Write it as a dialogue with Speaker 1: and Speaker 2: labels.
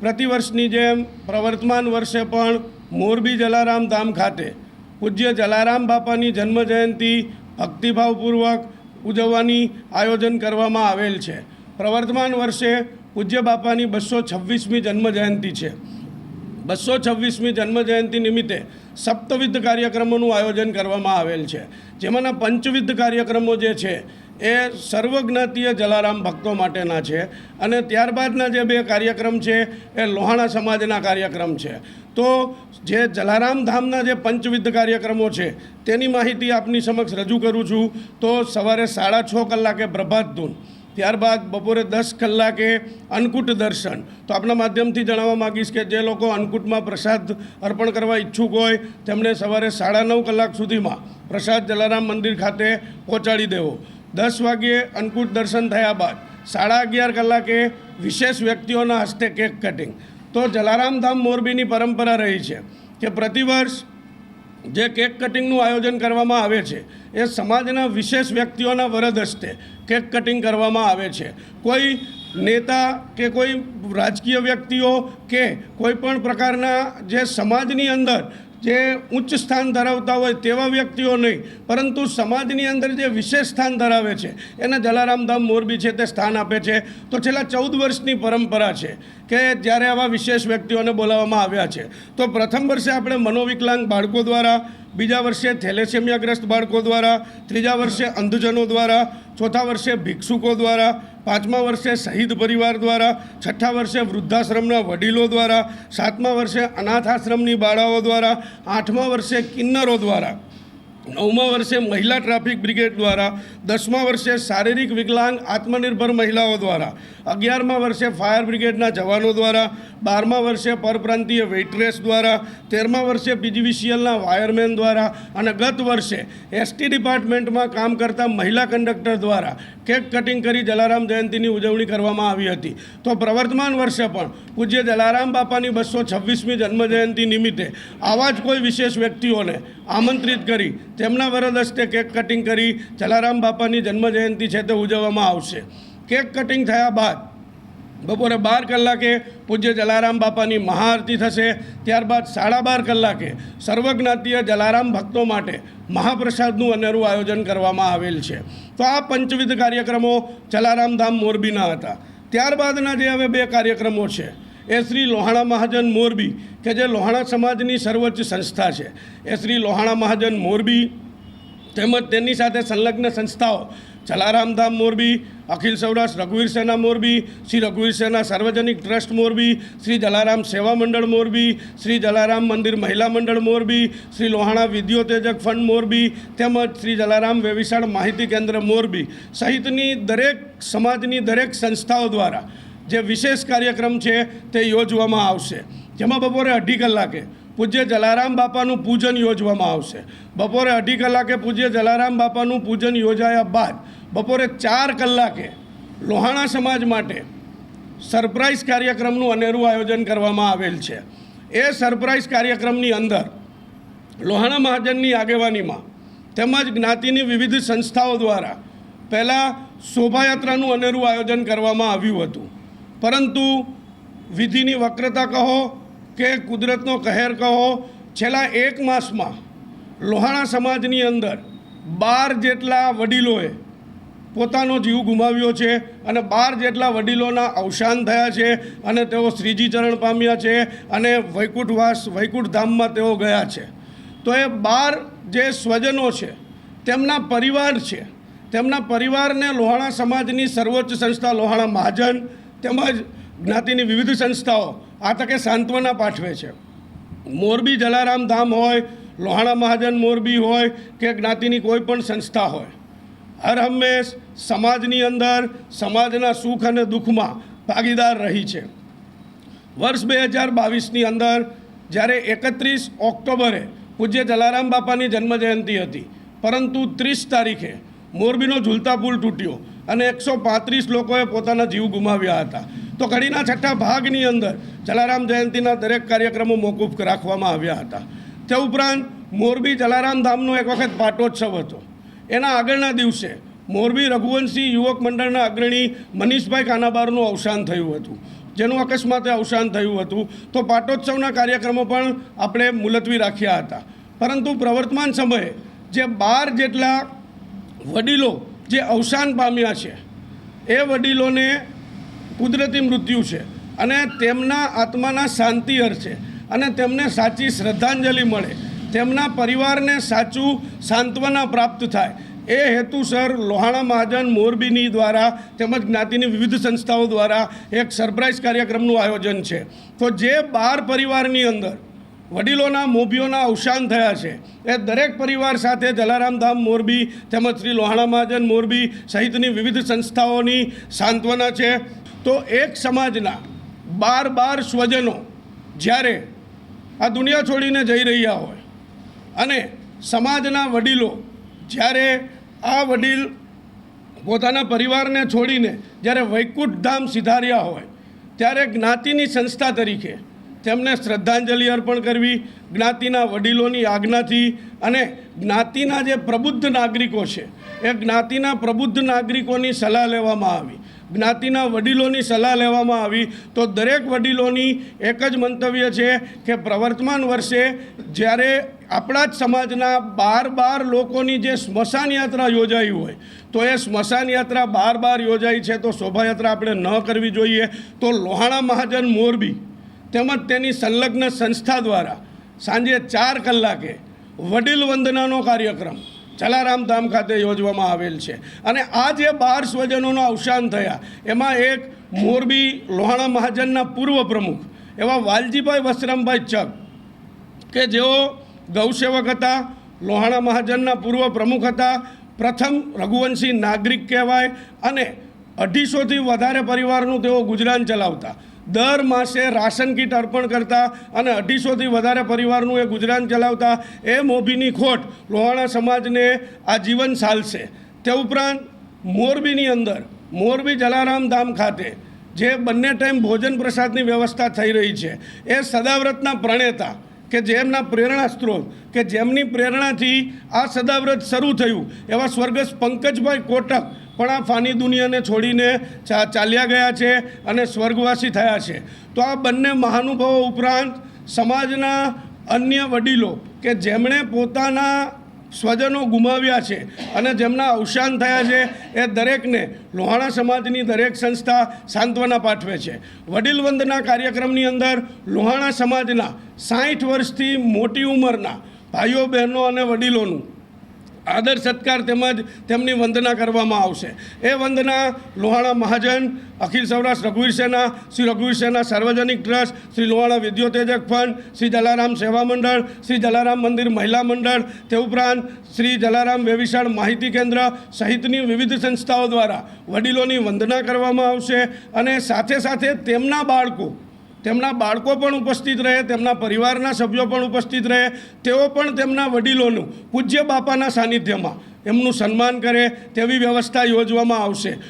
Speaker 1: પ્રતિવર્ષની જેમ પ્રવર્તમાન વર્ષે પણ મોરબી જલારામ ધામ ખાતે પૂજ્ય જલારામ બાપાની જન્મજયંતિ ભક્તિભાવપૂર્વક ઉજવવાની આયોજન કરવામાં આવેલ છે. પ્રવર્તમાન વર્ષે પૂજ્ય બાપાની બસો છવ્વીસમી જન્મજયંતિ છે. બસો છવ્વીસમી જન્મજયંતિ નિમિત્તે સપ્તવિધ કાર્યક્રમોનું આયોજન કરવામાં આવેલ છે. જેમાંના પંચવિધ કાર્યક્રમો જે છે એ સર્વજ્ઞાતીય જલારામ ભક્તો માટેના છે. અને ત્યારબાદના જે બે કાર્યક્રમ છે, એ લોહાણા સમાજના કાર્યક્રમ છે. તો જે જલારામ ધામના જે પંચવિધ કાર્યક્રમો છે, તેની માહિતી આપની સમક્ષ રજૂ કરું છું. તો સવારે સાડા છ કલાકે પ્રભાત ધૂન, ત્યારબાદ બપોરે દસ કલાકે અન્નકૂટ દર્શન. તો આપણા માધ્યમથી જણાવવા માગીશ કે જે લોકો અન્નકૂટમાં પ્રસાદ અર્પણ કરવા ઈચ્છુક હોય તેમણે સવારે સાડા નવ કલાક સુધીમાં પ્રસાદ જલારામ મંદિર ખાતે પહોંચાડી દેવો. દસ વાગ્યે અન્નકૂટ દર્શન થયા બાદ સાડા અગિયાર કલાકે વિશેષ વ્યક્તિઓના હસ્તે કેક કટિંગ. તો જલારામ ધામ મોરબીની પરંપરા રહી છે કે પ્રતિવર્ષ જે કેક કટિંગનું આયોજન કરવામાં આવે છે, એ સમાજના વિશેષ વ્યક્તિઓના વરદ હસ્તે કેક કટિંગ કરવામાં આવે છે. કોઈ નેતા કે કોઈ રાજકીય વ્યક્તિઓ કે કોઈ પણ પ્રકારના જે સમાજની અંદર જે ઉચ્ચ સ્થાન ધરાવતા હોય તેવા વ્યક્તિઓ નહીં, પરંતુ સમાજની અંદર જે વિશેષ સ્થાન ધરાવે છે, એને જલારામ ધામ મોરબી છે તે સ્થાન આપે છે. તો છેલ્લા ચૌદ વર્ષની પરંપરા છે કે જ્યારે આવા વિશેષ વ્યક્તિઓને બોલાવવામાં આવ્યા છે, તો પ્રથમ વર્ષે આપણે મનોવિકલાંગ બાળકો દ્વારા, બીજા વર્ષે થેલેસેમિયાગ્રસ્ત બાળકો દ્વારા, ત્રીજા વર્ષે અંધજનો દ્વારા, ચોથા વર્ષે ભિક્ષુકો દ્વારા પાંચમા વર્ષે શહીદ પરિવાર દ્વારા, છઠ્ઠા વર્ષે વૃદ્ધાશ્રમના વડીલો દ્વારા, સાતમા વર્ષે અનાથાશ્રમની બાળાઓ દ્વારા, આઠમા વર્ષે કિન્નરો દ્વારા નવમા વર્ષે મહિલા ટ્રાફિક બ્રિગેડ દ્વારા, દસમા વર્ષે શારીરિક વિકલાંગ આત્મનિર્ભર મહિલાઓ દ્વારા, અગિયારમા વર્ષે ફાયર બ્રિગેડના જવાનો દ્વારા, બારમા વર્ષે પરપ્રાંતીય વેઇટ્રેસ દ્વારા, તેરમા વર્ષે પીજીવીસીએલના વાયરમેન દ્વારા અને ગત વર્ષે એસટી ડિપાર્ટમેન્ટમાં કામ કરતા મહિલા કંડક્ટર દ્વારા કેક કટિંગ કરી જલારામ જયંતિની ઉજવણી કરવામાં આવી હતી. તો પ્રવર્તમાન વર્ષે પણ પૂજ્ય જલારામ બાપાની બસો છવ્વીસમી જન્મજયંતિ નિમિત્તે આવા જ કોઈ વિશેષ વ્યક્તિઓને આમંત્રિત કરી તેમના વરદ હસ્તે કેક કટિંગ કરી, જલારામ બાપાની જન્મજયંતિ છે તે ઉજવવામાં આવશે. કેક કટિંગ થયા બાદ બપોરે બાર કલાકે પૂજ્ય જલારામ બાપાની મહાઆરતી થશે. ત્યારબાદ સાડા બાર કલાકે સર્વજ્ઞાતીય જલારામ ભક્તો માટે મહાપ્રસાદનું અનેરું આયોજન કરવામાં આવેલ છે. તો આ પંચવિધ કાર્યક્રમો જલારામ ધામ મોરબીના હતા. ત્યારબાદના જે હવે બે કાર્યક્રમો છે. એ શ્રી લોહાણા મહાજન મોરબી, કે જે લોહાણા સમાજની સર્વોચ્ચ સંસ્થા છે. એ શ્રી લોહાણા મહાજન મોરબી, તેમજ તેની સાથે સંલગ્ન સંસ્થાઓ, જલારામધામ મોરબી, અખિલ સૌરાષ્ટ્ર રઘુવીર સેના મોરબી, શ્રી રઘુવીર સેના સાર્વજનિક ટ્રસ્ટ મોરબી, શ્રી જલારામ સેવા મંડળ મોરબી, શ્રી જલારામ મંદિર મહિલા મંડળ મોરબી, શ્રી લોહાણા વિદ્યોતેજક ફંડ મોરબી, તેમજ શ્રી જલારામ વેવિશાળ માહિતી કેન્દ્ર મોરબી, સહિતની દરેક સમાજની દરેક સંસ્થાઓ દ્વારા જે વિશેષ કાર્યક્રમ છે તે યોજવામાં આવશે. જેમાં બપોરે અઢી કલાકે પૂજ્ય જલારામ બાપાનું પૂજન યોજવામાં આવશે. બપોરે અઢી કલાકે પૂજ્ય જલારામ બાપાનું પૂજન યોજાયા બાદ બપોરે ચાર કલાકે લોહાણા સમાજ માટે સરપ્રાઇઝ કાર્યક્રમનું અનેરું આયોજન કરવામાં આવેલ છે. એ સરપ્રાઇઝ કાર્યક્રમની અંદર લોહાણા મહાજનની આગેવાનીમાં તેમજ જ્ઞાતિની વિવિધ સંસ્થાઓ દ્વારા પહેલાં શોભાયાત્રાનું અનેરું આયોજન કરવામાં આવ્યું હતું. પરંતુ વિધિની વક્રતા કહો કે કુદરતનો કહેર કહો, છેલ્લા એક માસમાં લોહાણા સમાજની અંદર બાર જેટલા વડીલોએ પોતાનો જીવ ગુમાવ્યો છે અને બાર જેટલા વડીલોના અવસાન થયા છે અને તેઓ શ્રીજી ચરણ પામ્યા છે અને વૈકુંઠવાસ વૈકુંઠ ધામમાં તેઓ ગયા છે. તો એ બાર જે સ્વજનો છે, તેમના પરિવાર છે, તેમના પરિવારને લોહાણા સમાજની સર્વોચ્ચ સંસ્થા લોહાણા મહાજન તેમજ જ્ઞાતિની વિવિધ સંસ્થાઓ આ તકે સાંત્વના પાઠવે છે. મોરબી જલારામ ધામ હોય, લોહાણા મહાજન મોરબી હોય કે જ્ઞાતિની કોઈ પણ સંસ્થા હોય, હર હંમેશ સમાજની અંદર સમાજના સુખ અને દુઃખમાં ભાગીદાર રહી છે. વર્ષ બે હજાર બાવીસની અંદર જ્યારે એકત્રીસ ઓક્ટોબરે પૂજ્ય જલારામ બાપાની જન્મજયંતિ હતી, પરંતુ ત્રીસ તારીખે મોરબીનો ઝૂલતા પુલ તૂટ્યો. અને એકસો પાંત્રીસ લોકોએ પોતાના જીવ ગુમાવ્યા હતા. તો ઘડીના છઠ્ઠા ભાગની અંદર જલારામ જયંતિના દરેક કાર્યક્રમો મોકૂફ રાખવામાં આવ્યા હતા. તે ઉપરાંત મોરબી જલારામ ધામનો એક વખત પાટોત્સવ હતો. એના આગળના દિવસે મોરબી રઘુવંશી યુવક મંડળના અગ્રણી મનીષભાઈ કાનાબારનું અવસાન થયું હતું. જેનું અકસ્માતે અવસાન થયું હતું. તો પાટોત્સવના કાર્યક્રમો પણ આપણે મુલતવી રાખ્યા હતા. પરંતુ પ્રવર્તમાન સમયે જે બાર જેટલા વડીલો જે અવસાન પામ્યા છે, એ વડીલોને કુદરતી મૃત્યુ છે અને તેમના આત્માના શાંતિ અર્થે અને તેમને સાચી શ્રદ્ધાંજલિ મળે. તેમના પરિવારને સાચું સાંત્વના પ્રાપ્ત થાય. એ હેતુસર લોહાણા મહાજન મોરબીની દ્વારા તેમજ જ્ઞાતિની વિવિધ સંસ્થાઓ દ્વારા એક સરપ્રાઇઝ કાર્યક્રમનું આયોજન છે. તો જે બાર પરિવારની અંદર વડીલોના, મોભીઓના અવસાન થયા છે. એ દરેક પરિવાર સાથે જલારામ ધામ, મોરબી તેમજ શ્રી લોહાણા મહાજન, મોરબી સહિતની વિવિધ સંસ્થાઓની સાંત્વના છે. તો એક સમાજના બાર બાર સ્વજનો જ્યારે આ દુનિયા છોડીને જઈ રહ્યા હોય અને સમાજના વડીલો જ્યારે આ વડીલ પોતાના પરિવારને છોડીને જ્યારે વૈકુંઠ ધામ સિધાર્યા હોય, ત્યારે જ્ઞાતિની સંસ્થા તરીકે તેમને શ્રદ્ધાંજલિ અર્પણ કરવી, જ્ઞાતિના વડીલોની આજ્ઞાથી અને જ્ઞાતિના જે પ્રબુદ્ધ નાગરિકો છે, એ જ્ઞાતિના પ્રબુદ્ધ નાગરિકોની સલાહ લેવામાં આવી. જ્ઞાતિના વડીલોની સલાહ લેવામાં આવી તો દરેક વડીલોની એક જ મંતવ્ય છે કે પ્રવર્તમાન વર્ષે જ્યારે આપણા જ સમાજના બાર બાર લોકોની જે સ્મશાન યાત્રા યોજાઈ હોય, તો એ સ્મશાન યાત્રા બાર બાર યોજાઈ છે તો શોભાયાત્રા આપણે ન કરવી જોઈએ. તો લોહાણા મહાજન મોરબી તેમજ તેની સંલગ્ન સંસ્થા દ્વારા સાંજે ચાર કલાકે વડીલ વંદનાનો કાર્યક્રમ જલારામ ધામ ખાતે યોજવામાં આવેલ છે. અને આ જે બાર સ્વજનોના અવસાન થયા, એમાં એક મોરબી લોહાણા મહાજનના પૂર્વ પ્રમુખ એવા વાલજીભાઈ વસરામભાઈ ચક કે જેઓ ગૌસેવક હતા, લોહાણા મહાજનના પૂર્વ પ્રમુખ હતા, પ્રથમ રઘુવંશી નાગરિક કહેવાય અને અઢીસોથી વધારે પરિવારનું તેઓ ગુજરાન ચલાવતા. દર માસે રાશન કીટ અર્પણ કરતા અને અઢીસોથી વધારે પરિવારનું એ ગુજરાન ચલાવતા એ મોભીની ખોટ લોહાણા સમાજને આ જીવન ચાલશે તે ઉપરાંત મોરબીની અંદર, મોરબી જલારામ ધામ ખાતે જે બંને ટાઈમ ભોજન પ્રસાદની વ્યવસ્થા થઈ રહી છે, એ સદાવ્રતના પ્રણેતા કે જેમના પ્રેરણા સ્ત્રોત કે જેમની પ્રેરણાથી આ સદાવ્રત શરૂ થયું એવા સ્વર્ગસ્થ પંકજભાઈ કોટક પણ આ ફાની દુનિયાને છોડીને ચાલ્યા ગયા છે અને સ્વર્ગવાસી થયા છે. તો આ બંને મહાનુભાવો ઉપરાંત સમાજના અન્ય વડીલો કે જેમણે પોતાના સ્વજનો ગુમાવ્યા છે અને જેમના અવસાન થયા છે, એ દરેકને લોહાણા સમાજની દરેક સંસ્થા સાંત્વના પાઠવે છે. વડીલ વંદના કાર્યક્રમની અંદર લોહાણા સમાજના સાઠ વર્ષથી મોટી ઉંમરના ભાઈઓ બહેનો અને વડીલોનું આદર સત્કાર તેમજ તેમની વંદના કરવામાં આવશે. એ વંદના લોહાણા મહાજન, અખિલ સૌરાષ્ટ્ર રઘુવીર સેના, શ્રી રઘુવીર સેના સાર્વજનિક ટ્રસ્ટ, શ્રી લોહાણા વિદ્યોતેજક ફંડ, શ્રી જલારામ સેવા મંડળ, શ્રી જલારામ મંદિર મહિલા મંડળ, તે ઉપરાંત શ્રી જલારામ વેવિશાળ માહિતી કેન્દ્ર સહિતની વિવિધ સંસ્થાઓ દ્વારા વડીલોની વંદના કરવામાં આવશે અને સાથે સાથે તેમના બાળકો તેમના બાળકો પણ ઉપસ્થિત રહે, તેમના પરિવારના સભ્યો પણ ઉપસ્થિત રહે, તેઓ પણ તેમના વડીલોનું પૂજ્ય બાપાના સાનિધ્યમાં એમનું સન્માન કરે તેવી વ્યવસ્થા યોજવામાં આવશે.